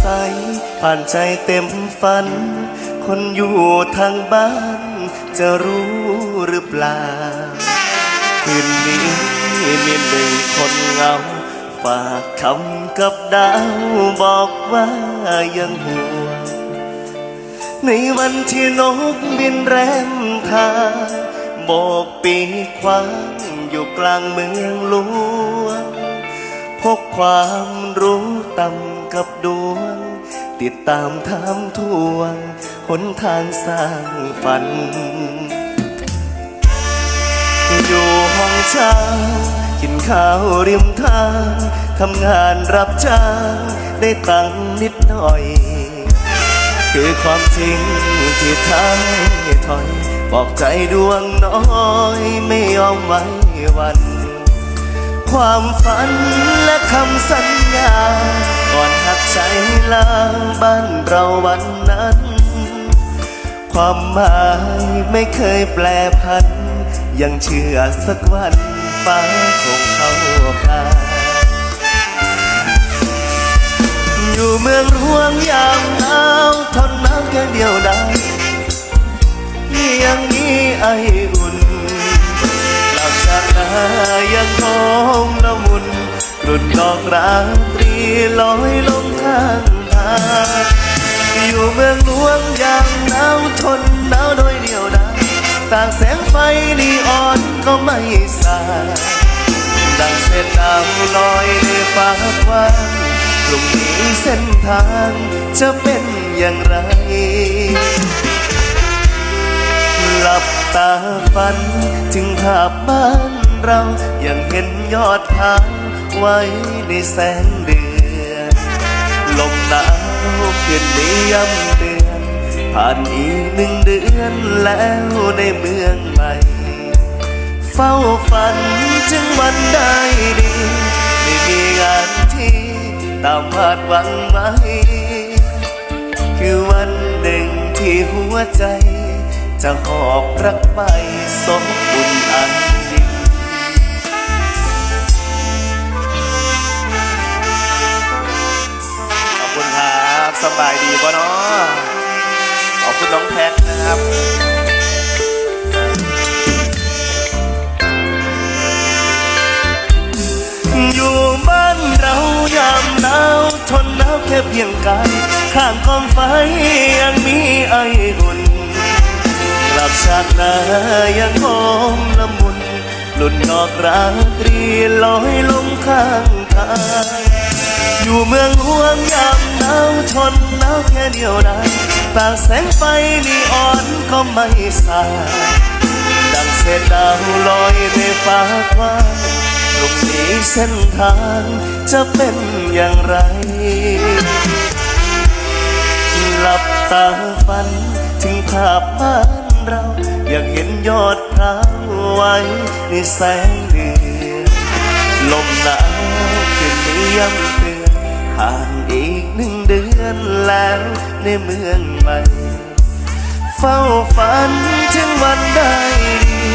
ใสผ่านใจเต็มฝัน คนอยู่ทางบ้าน จะรู้หรือเปล่า คืนนี้มีหนึ่งคนเงา ฝากคำกับดาวบอกว่ายังห่วง ในวันที่นกบินแรมทางโบกปีกขวางอยู่กลางเมืองหลวงพกความรู้ ต่ำกับดวง ติดตามทามทวงหนทางสร้างฝัน อยู่ห้องเช้ากินข้าวริมทางทำงานรับจ้างได้ตังค์นิดหน่อย คือความจริงที่ท้ายถอย บอกใจดวงน้อยไม่ยอมไว้วัน ความฝันและคำสัญญา ก่อนหักใจลางบ้านเราวันนั้น ความหมายไม่เคยแปลพัน ยังเชื่อสักวันฟ้าคงเข้าคาอยู่เมืองรวงยามหนาวทนหนาวแค่เดียวดายยังนี้ไอ ยังหอมละมุนรุ่นดอกราตรีลอยลงข้างทางอยู่เมืองหลวงอย่างหนาวทนหนาวโดยเดียวดายต่างแสงไฟนีออนก็ไม่สายดังเส้นดาวลอยในฟ้ากว้างพรุ่งนี้เส้นทางจะเป็นอย่างไรหลับตาฝันถึงภาพบ้าน เรายังเห็นยอดทางไว้ในแสงเดือนลมหนาวคืนนี้ย้ำเตือน ผ่านอีกหนึ่งเดือนแล้วในเมืองใหม่ เฝ้าฝันถึงวันได้ดีได้มีงานที่ตามวาดหวังไว้คือวันหนึ่งที่หัวใจ จะหอบรักไปสม ขอบคุณน้องแพทนะครับ อยู่บ้านเรายามหนาวทนหนาวแค่เพียงกายข้างกองไฟยังมีไออุ่นกลับชาติหน้ายังหอมละมุนหลุนนอกราตรีลอยลงข้างทาง อยู่เมืองห่วงยามหนาวทนหนาวแค่เดียวดายตากแสงไฟนีออนก็ไม่สายดังเศษดาวลอยในฟ้ากว้างพรุ่งนี้เส้นทางจะเป็นอย่างไร หลับตาฝันถึงภาพบ้านเรา อยากเห็นยอดพร้าวไว้ในแสงเดือนลมหนาวคืนนี้ย้ำเตือน ผ่านอีกหนึ่งเดือนแล้วในเมืองใหม่ เฝ้าฝันถึงวันได้ดี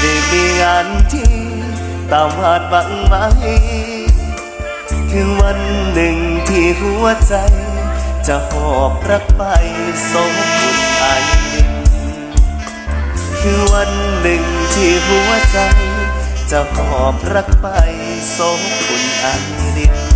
ได้มีงานที่ตามหาดบังไม้คือวันหนึ่งที่หัวใจ จะหอบรักไปสมบุญอันยิ่งคือวันหนึ่งที่หัวใจจะหอบรักไปสมบุญอันยิ่ง